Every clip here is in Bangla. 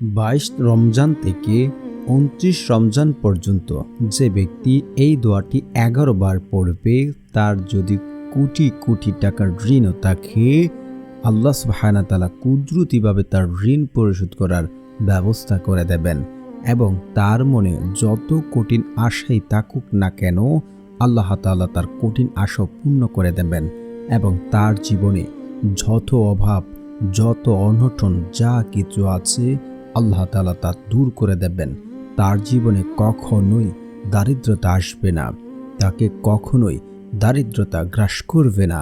বাইশ রমজান থেকে উনত্রিশ রমজান পর্যন্ত যে ব্যক্তি এই দোয়াটি এগারো বার পড়বে, তার যদি কোটি কোটি টাকার ঋণও থাকে, আল্লাহ সুবহানা তালা কুদরতিভাবে তার ঋণ পরিশোধ করার ব্যবস্থা করে দেবেন এবং তার মনে যত কঠিন আশাই থাকুক না কেন, আল্লাহ তাআলা তার কঠিন আশা পূর্ণ করে দেবেন এবং তার জীবনে যত অভাব, যত অনটন যা কিছু আছে আল্লাহ তাআলা তা দূর করে দেবেন। তার জীবনে কখনোই দারিদ্রতা আসবে না। তাকে কখনোই দারিদ্রতা গ্রাস করবে না।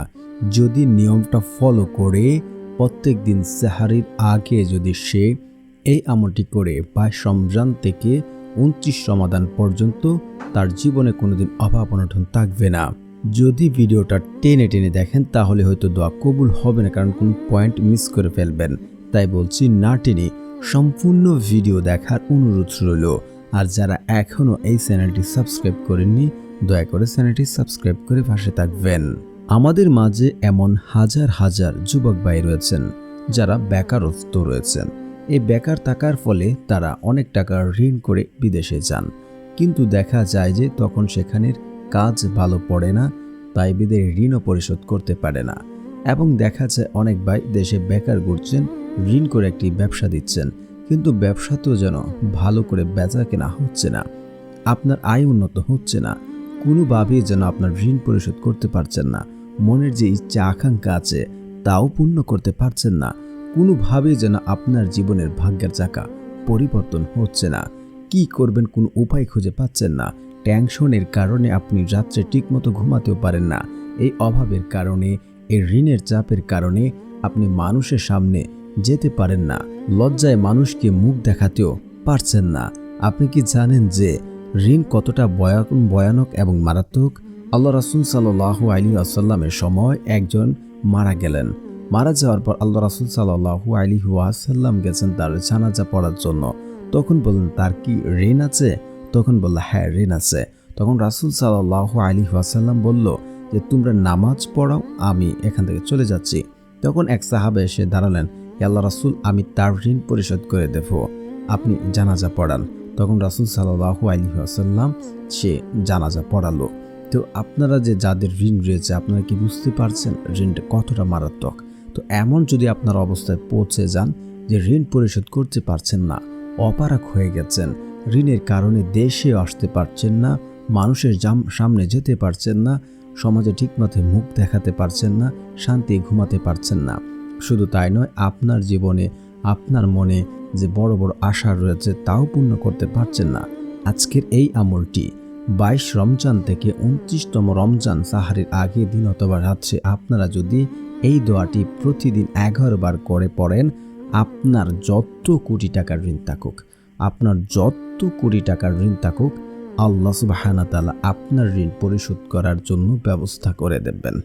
যদি নিয়মটা ফলো করে প্রত্যেক দিন সাহারির আগে যদি সে এই আমলটি করে বাইশ রমজান থেকে উনত্রিশ সমাধান পর্যন্ত তার জীবনে কোনোদিন অভাব অনটন থাকবে না। যদি ভিডিওটা টেনে টেনে দেখেন, তাহলে হয়তো দোয়া কবুল হবে না, কারণ কোন পয়েন্ট মিস করে ফেলবেন। তাই বলছি না টেনে সম্পূর্ণ ভিডিও দেখার অনুরোধ রইল। আর যারা এখনও এই চ্যানেলটি সাবস্ক্রাইব করেননি, দয়া করে চ্যানেলটি সাবস্ক্রাইব করে পাশে থাকবেন। আমাদের মাঝে এমন হাজার হাজার যুবক ভাই রয়েছেন, যারা বেকারত্ব রয়েছেন। এই বেকার থাকার ফলে তারা অনেক টাকা ঋণ করে বিদেশে যান। কিন্তু দেখা যায় যে তখন সেখানের কাজ ভালো পড়ে না, তাই বিদের ঋণও পরিশোধ করতে পারে না। এবং দেখা যায় অনেক ভাই দেশে বেকার ঘুরছেন, ঋণ করে একটি ব্যবসা দিচ্ছেন। কিন্তু ব্যবসাতেও যেন ভালো করে বেচা কেনা হচ্ছে না। আপনার আয় উন্নত হচ্ছে না। কোনোভাবেই যেন আপনার ঋণ পরিশোধ করতে পারছেন না। মনের যে ইচ্ছা, আকাঙ্ক্ষা আছে, তাও পূর্ণ করতে পারছেন না। কোনোভাবেই যেন আপনার জীবনের ভাগ্যের চাকা পরিবর্তন হচ্ছে না। কি করবেন, কোনো উপায় খুঁজে পাচ্ছেন না। ট্যাংশনের কারণে আপনি রাত্রে ঠিকমতো ঘুমাতেও পারেন না। এই অভাবের কারণে, এই ঋণের চাপের কারণে আপনি মানুষের সামনে যেতে পারেন না। লজ্জায় মানুষকে মুখ দেখাতেও পারছেন না। আপনি কি জানেন যে ঋণ কতটা ভয়া- ভয়ানক এবং মারাত্মক? আল্লাহ রাসুল সাল্লাহ আলী আসাল্লামের সময় একজন মারা গেলেন। মারা যাওয়ার পর আল্লাহ রাসুল সাল্লাহু আলী ওয়াসাল্লাম গেছেন তার জানাজা পড়ার জন্য। তখন বললেন, তার কি ঋণ আছে? তখন বলল হ্যাঁ ঋণ আছে। তখন রাসুল সাল্লাহ আলী ওয়াসাল্লাম বলল, যে তোমরা নামাজ পড়াও, আমি এখান থেকে চলে যাচ্ছি। তখন এক সাহাবে এসে দাঁড়ালেন। "হে আল্লাহ রাসুল, আমি তার ঋণ পরিশোধ করে দেব। আপনি জানাজা পড়ান। তখন রাসুল সাল্লাহু আলী আসাল্লাম সে জানাজা পড়ালো। তো আপনারা যে যাদের ঋণ রয়েছে, আপনারা কি বুঝতে পারছেন ঋণটা কতটা মারাত্মক? তো এমন যদি আপনার অবস্থায় পৌঁছে যান যে ঋণ পরিশোধ করতে পারছেন না অপারক হয়ে গেছেন, ঋণের কারণে দেশে আসতে পারছেন না, মানুষের সামনে যেতে পারছেন না, সমাজে ঠিকমতো মুখ দেখাতে পারছেন না, শান্তি ঘুমাতে পারছেন না শুধু তাই নয়, আপনার জীবনে, আপনার মনে যে বড় বড় আশা রয়েছে তাও পূর্ণ করতে পারছেন না। আজকের এই আমলটি বাইশ রমজান থেকে উনত্রিশতম রমজান সাহারির আগে দিন অথবা রাত্রে আপনারা যদি এই দোয়াটি প্রতিদিন এগারো বার করে পড়েন, আপনার যত কোটি টাকার ঋণ থাকুক, আপনার যত কোটি টাকার ঋণ থাকুক, আল্লাহ সুবাহানা তালা আপনার ঋণ পরিশোধ করার জন্য ব্যবস্থা করে দেবেন।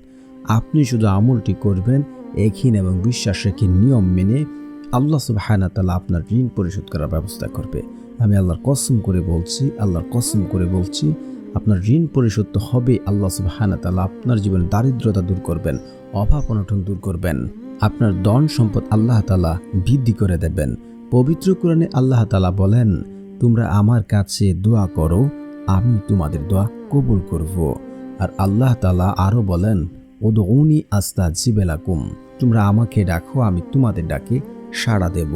আপনি শুধু আমলটি করবেন এখিন এবং বিশ্বাস রেখে নিয়ম মেনে আল্লাহ সুবাহানা তালা আপনার ঋণ পরিশোধ করার ব্যবস্থা করবে। আমি আল্লাহর কসম করে বলছি, আল্লাহর কসম করে বলছি, আপনার ঋণ পরিশোধ তো হবে আল্লাহ সুবাহানা তালা আপনার জীবনে দারিদ্রতা দূর করবেন, অভাব অনটন দূর করবেন, আপনার ধন সম্পদ আল্লাহ তালা বৃদ্ধি করে দেবেন। পবিত্র কোরআনে আল্লাহ তালা বলেন, তোমরা আমার কাছে দোয়া করো, আমি তোমাদের দোয়া কবুল করব। আর আল্লাহ তালা আরও বলেন ওদৌনি আস্তা জিবেলাকুম তোমরা আমাকে ডাকো, আমি তোমাদের ডাকে সাড়া দেব।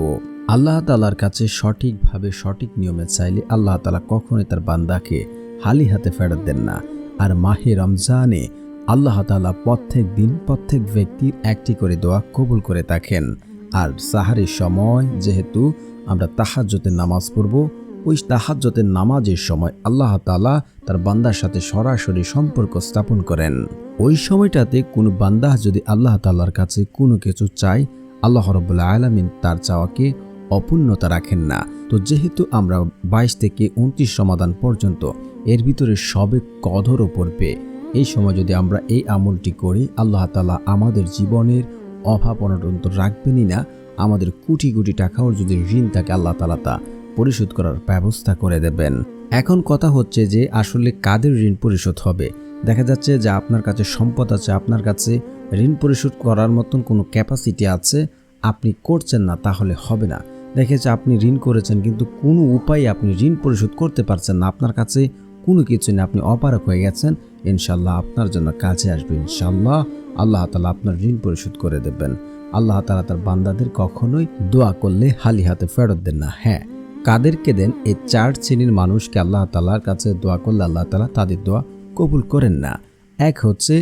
আল্লাহ তালার কাছে সঠিকভাবে সঠিক নিয়মে চাইলে আল্লাহ তালা কখনোই তার বান্দাকে হালি হাতে ফেরত দেন না। আর মাহে রমজানে আল্লাহ তালা প্রত্যেক দিন প্রত্যেক ব্যক্তির একটি করে দোয়া কবুল করে থাকেন। আর সাহারির সময় যেহেতু আমরা তাহাজ্জতের নামাজ পড়ব ওই তাহাজ্জতের নামাজের সময় আল্লাহ তালা তার বান্দার সাথে সরাসরি সম্পর্ক স্থাপন করেন। ওই সময়টাতে কোনো বান্দা যদি আল্লাহ তাল্লার কাছে কোনো কিছু চায়, আল্লাহ রবুল্লা আলমিন তার চাওয়াকে অপূর্ণতা রাখেন না। তো যেহেতু আমরা বাইশ থেকে উনত্রিশ সমাধান পর্যন্ত এর ভিতরে সবে কদরও পড়বে, এই সময় যদি আমরা এই আমলটি করি, আল্লাহ তালা আমাদের জীবনের অভাব অনটন তো রাখবেনই না। আমাদের কোটি কোটি টাকাও যদি ঋণ থাকে আল্লাহ তালা তা পরিশোধ করার ব্যবস্থা করে দেবেন। এখন কথা হচ্ছে যে আসলে কাদের ঋণ পরিশোধ হবে? দেখা যাচ্ছে যে আপনার কাছে সম্পদ আছে, আপনার কাছে ঋণ পরিশোধ করার মতন কোনো ক্যাপাসিটি আছে, আপনি করছেন না, তাহলে হবে না। দেখেছে আপনি ঋণ করেছেন, কিন্তু কোনো উপায়ে আপনি ঋণ পরিশোধ করতে পারছেন না। আপনার কাছে কোনো কিছু নেই, আপনি অপারক হয়ে গেছেন। ইনশাল্লাহ আপনার জন্য কাজে আসবে ইনশাল্লাহ আল্লাহ তালা আপনার ঋণ পরিশোধ করে দেবেন। আল্লাহ তালা তার বান্দাদের কখনোই দোয়া করলে হালি হাতে ফেরত দেন না। হ্যাঁ কাদেরকে দেন এই চার শ্রেণির মানুষকে আল্লাহ তালার কাছে দোয়া করলে আল্লাহ তালা তাদের দোয়া কবুল করেন না। এক হচ্ছে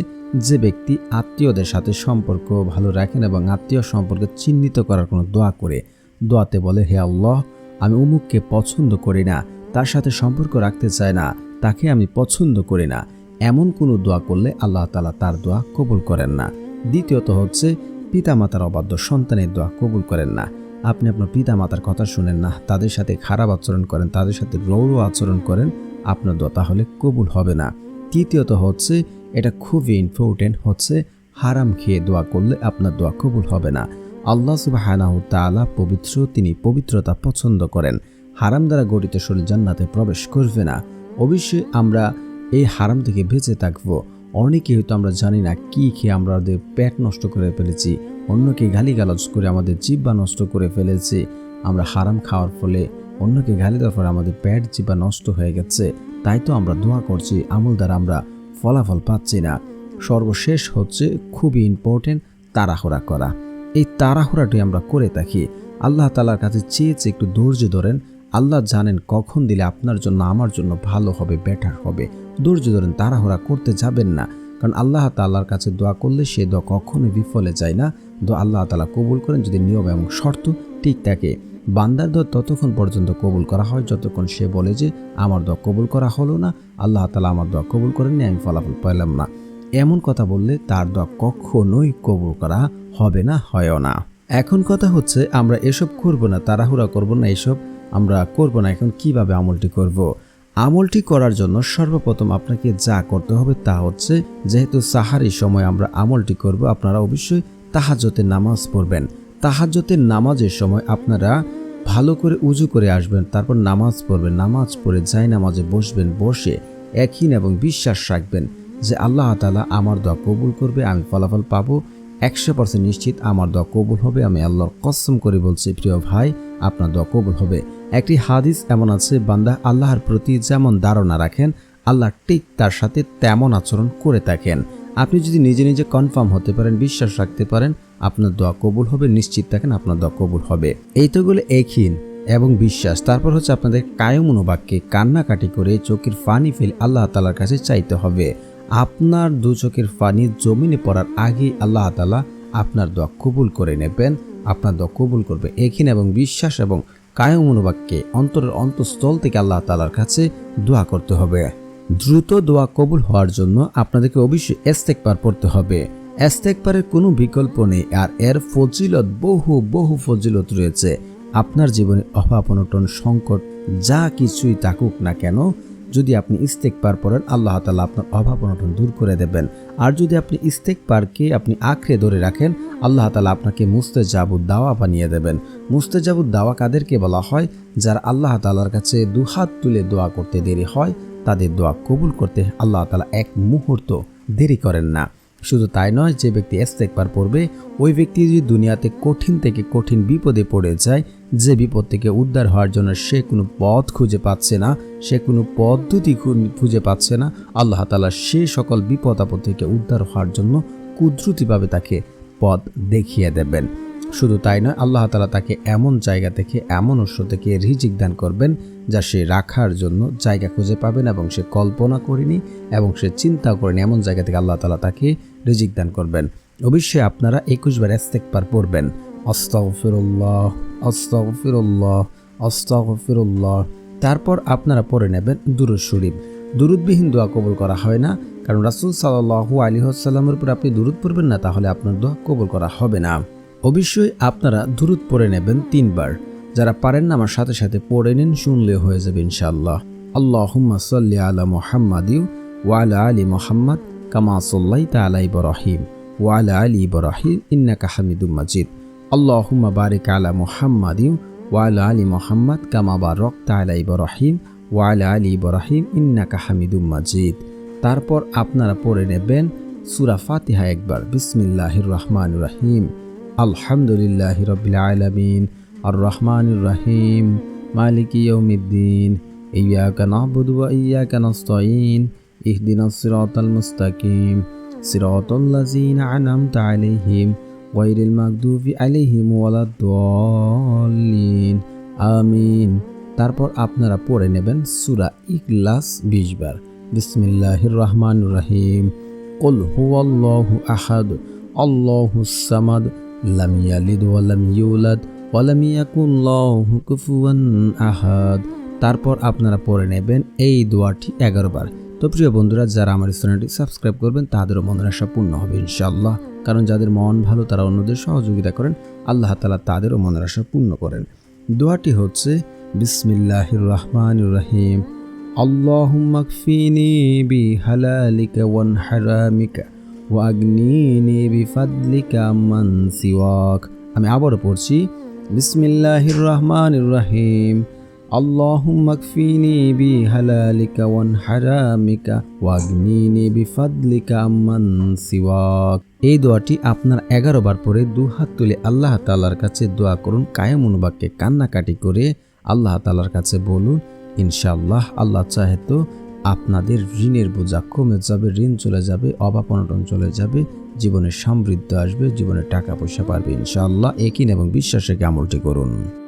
যে ব্যক্তি আত্মীয়দের সাথে সম্পর্ক ভালো রাখেন এবং আত্মীয় সম্পর্কে চিহ্নিত করার কোনো দোয়া করে। দোয়াতে বলে, হে আল্লাহ, আমি উমুককে পছন্দ করি না, তার সাথে সম্পর্ক রাখতে চায় না, তাকে আমি পছন্দ করি না। এমন কোনো দোয়া করলে আল্লাহ তালা তার দোয়া কবুল করেন না। দ্বিতীয়ত হচ্ছে পিতামাতার অবাধ্য সন্তানের দোয়া কবুল করেন না। আপনি আপনার পিতা মাতার কথা শুনেন না, তাদের সাথে খারাপ আচরণ করেন, তাদের সাথে রৌড় আচরণ করেন, আপনার দোয়া তাহলে কবুল হবে না। তৃতীয়ত হচ্ছে, এটা খুবই ইম্পর্টেন্ট হচ্ছে, হারাম খেয়ে দোয়া করলে আপনার দোয়া কবুল হবে না। আল্লাহ সুবাহানাহু তাআলা পবিত্র, তিনি পবিত্রতা পছন্দ করেন। হারাম দ্বারা গঠিত শরীর জান্নাতে প্রবেশ করবে না। অবশ্যই আমরা এই হারাম থেকে বেঁচে থাকব। অনেকে হয়তো আমরা জানি না কি খেয়ে আমরা আমাদের পেট নষ্ট করে ফেলেছি। অন্যকে গালিগালাজ করে আমাদের জিব্বা নষ্ট করে ফেলেছি। আমরা হারাম খাওয়ার ফলে অন্যকে গালি দেওয়ার ফলে আমাদের প্যাট জিব্বা নষ্ট হয়ে গেছে। তাই তো আমরা দোয়া করছি, আমল দ্বারা আমরা ফলাফল পাচ্ছি না। সর্বশেষ হচ্ছে খুবই ইম্পর্টেন্ট তাড়াহুড়া করা। এই তাড়াহুড়াটি আমরা করে থাকি। আল্লাহ তালার কাছে চেয়ে চেয়ে একটু ধৈর্য ধরেন। আল্লাহ জানেন কখন দিলে আপনার জন্য, আমার জন্য ভালো হবে বেটার হবে। ধৈর্য ধরেন, তাড়াহুড়া করতে যাবেন না। কারণ আল্লাহ তাল্লাহর কাছে দোয়া করলে সে দোয়া কখনোই বিফলে যায় না। দোয়া আল্লাহ তালা কবুল করেন যদি নিয়ম এবং শর্ত ঠিক থাকে। বান্দার দোয়া ততক্ষণ পর্যন্ত কবুল করা হয়, যতক্ষণ সে বলে যে, আমার দোয়া কবুল করা হলো না, আল্লাহ তালা আমার দোয়া কবুল করেননি, আমি ফলাফল পাইলাম না। এমন কথা বললে তার দোয়া কখনোই কবুল করা হবে না, হয়ও না। এখন কথা হচ্ছে, আমরা এসব করব না, তাড়াহুড়া করব না এসব, আমরা করব না এখন কীভাবে আমলটি করব। আমলটি করার জন্য সর্বপ্রথম আপনাকে যা করতে হবে তা হচ্ছে, যেহেতু সাহারি সময় আমরা আমলটি করব, আপনারা অবশ্যই তাহাজতের নামাজ পড়বেন। তাহাজতের নামাজের সময় আপনারা ভালো করে উজু করে আসবেন, তারপর নামাজ পড়বেন। নামাজ পড়ে যাই নামাজে বসবেন, বসে একই এবং বিশ্বাস রাখবেন যে আল্লাহ তালা আমার দোয়া কবুল করবে, আমি ফলাফল পাবো। একশো পার্সেন্ট নিশ্চিত আমার দোয়া কবুল হবে। আমি আল্লাহর কসম করে বলছি, প্রিয় ভাই, আপনার দোয়া কবুল হবে। একটি হাদিস এমন আছে, বান্দা আল্লাহর প্রতি যেমন ধারণা রাখেন, আল্লাহ ঠিক তার সাথে তেমন আচরণ করে থাকেন। আপনি যদি নিজে নিজে কনফার্ম হতে পারেন, বিশ্বাস রাখতে পারেন, আপনার দোয়া কবুল হবে, নিশ্চিত থাকেন আপনার দোয়া কবুল হবে। এই তোগুলো একহীন এবং বিশ্বাস। তারপর হচ্ছে আপনাদের কায়মনোবাক্যে কান্নাকাটি করে চোখের ফানি ফেল আল্লাহ তালার কাছে চাইতে হবে। আপনার দু চোখের ফানি জমিনে পড়ার আগেই আল্লাহ তালা আপনার দোয়া কবুল করে নেবেন, আপনার দোয়া কবুল করবে। এখিন এবং বিশ্বাস এবং কায় মনোবাক্যে অন্তরের অন্তঃস্থল থেকে আল্লাহ তালার কাছে দোয়া করতে হবে। দ্রুত দোয়া কবুল হওয়ার জন্য আপনাদেরকে অবশ্যই এস্তেকবার পড়তে হবে। এস্তেকবারের কোনো বিকল্প নেই আর এর ফজিলত বহু বহু ফজিলত রয়েছে। আপনার জীবনে অভাব, অনটন, সংকট, যা কিছুই থাকুক না কেন, যদি আপনি ইস্তেক পার পড়েন, আল্লাহ তালা আপনার অভাব, অনটন দূর করে দেবেন। আর যদি আপনি ইস্তেকবারকে আপনি আঁকড়ে ধরে রাখেন, আল্লাহ তালা আপনাকে মুস্তেজাবুদ দাওয়া বানিয়ে দেবেন। মুস্তেজাবুদ দাওয়া কাদেরকে বলা হয়? যারা আল্লাহ তালার কাছে দুহাত তুলে দোয়া করতে দেরি হয় তাদের দোয়া কবুল করতে আল্লাহ তালা এক মুহূর্ত দেরি করেন না। শুধু তাই নয়, যে ব্যক্তি এস্তেকবার পড়বে, ওই ব্যক্তি যদি দুনিয়াতে কঠিন থেকে কঠিন বিপদে পড়ে যায়, যে বিপদ থেকে উদ্ধার হওয়ার জন্য সে কোনো পথ খুঁজে পাচ্ছে না, সে কোনো পদ্ধতি খুঁজে পাচ্ছে না, আল্লাহ তালা সে সকল বিপদ আপদ থেকে উদ্ধার হওয়ার জন্য কুদরতিভাবে তাকে পথ দেখিয়ে দেবেন। শুধু তাই নয়, আল্লাহ তালা তাকে এমন জায়গা থেকে, এমন উৎস থেকে রিজিক দান করবেন যা সে রাখার জন্য জায়গা খুঁজে পাবেন এবং সে কল্পনা করেনি এবং সে চিন্তা করেনি, এমন জায়গা থেকে আল্লাহ তালা তাকে রিজিক দান করবেন। অবশ্যই আপনারা একুশবার এস্তেকবার পড়বেন। অস্তাগফিরুল্লাহ অস্তাগফিরুল্লাহ অস্তাগফিরুল্লাহ তারপর আপনারা পড়ে নেবেন দুরুদ শরীফ। দুরুদবিহীন দোয়া কবুল করা হয় না, কারণ রাসুল সাল্লাহু আলী হাসাল্লামের উপর আপনি দুরুদ পড়বেন না, তাহলে আপনার দোয়া কবুল করা হবে না। অবশ্যই আপনারা দুরুদ পড়ে নেবেন তিনবার। যারা পারেন আমার সাথে সাথে পড়ে নিন শুনলে হয়ে যাবে ইনশাআল্লাহ। আল্লাহ সাল্লি আলা মোহাম্মদ ওয়ালা আলী মোহাম্মদ কামা সাল্লাই তালা ইবরাহিম ওয়ালা আলী ইবরাহিম ইন্নাকা হামিদুম মাজিদ। আল্লাহুম্মা বারিক আলা মোহাম্মদ ওয়ালা আলী মোহাম্মদ কামা বারক তালা ইবরাহিম ওয়ালা আলী ইবরাহিম ইন্নাকা হামিদুম মাজিদ। তারপর আপনারা পড়ে নেবেন সুরা ফাতিহা একবার। বিসমিল্লাহির রহমান রাহিম। আলহামদুলিল্লাহ রবিল আলমিন আর রহমান রাহিম মালিক ইয়ৌমিদ্দিন ইয়াকা নাহবুদুয়া ইয়াকা নস্তাইন ইহদিন সিরাতাল মুস্তাকিম সিরাতাল্লাযিনা আনআমতা আলিহিম গায়রিল মাগদুবি আলাইহিম ওয়ালাদ-দাল্লিন আমিন। তারপর আপনারা পড়ে নেবেন সুরা ইখলাস 20 বার। বিসমিল্লাহির রহমানির রহিম। কুল হুয়াল্লাহু আহাদ আল্লাহুস সামাদ লাম ইয়ালিদ ওয়ালাম ইউলাদ ওয়ালাম ইয়াকুল্লাহ কুফুয়ান আহাদ তারপর আপনারা পড়ে নেবেন এই দোয়াটি এগারোবার। তো প্রিয় বন্ধুরা, যারা আমার চ্যানেলটি সাবস্ক্রাইব করবেন, তাদেরও মনের আশা পূর্ণ হবে ইনশাল্লাহ কারণ যাদের মন ভালো, তারা অন্যদের সহযোগিতা করেন, আল্লাহ তালা তাদেরও মনের আশা পূর্ণ করেন। দোয়াটি হচ্ছে বিসমিল্লাহ রহমান রহিম। আল্লাহ মাকফিনি বি হালালিকা ওয়ান হারামিকা। حرامك واغنيني بفضلك عمن سواك আমি আবারও পড়ছি বিসমিল্লাহির রহমানির রহিম اللهم اكفيني بحلالك وعن حرامك واغنيني بفضلك عمن سواك এই দোয়াটি আপনার এগারো বার পরে দু হাত তুলে আল্লাহ তাআলার কাছে দোয়া করুন কায়ে মনোবাক্যে কান্নাকাটি করে আল্লাহ তাআলার কাছে বলুন ইনশাআল্লাহ আল্লাহ চাহে তো আপনাদের ঋণের বোঝা কমে যাবে, ঋণ চলে যাবে, অভাব অনটন চলে যাবে, জীবনে সমৃদ্ধ আসবে, জীবনে টাকা পয়সা পারবে ইনশাআল্লাহ একিন এবং বিশ্বাসে আমলটি করুন।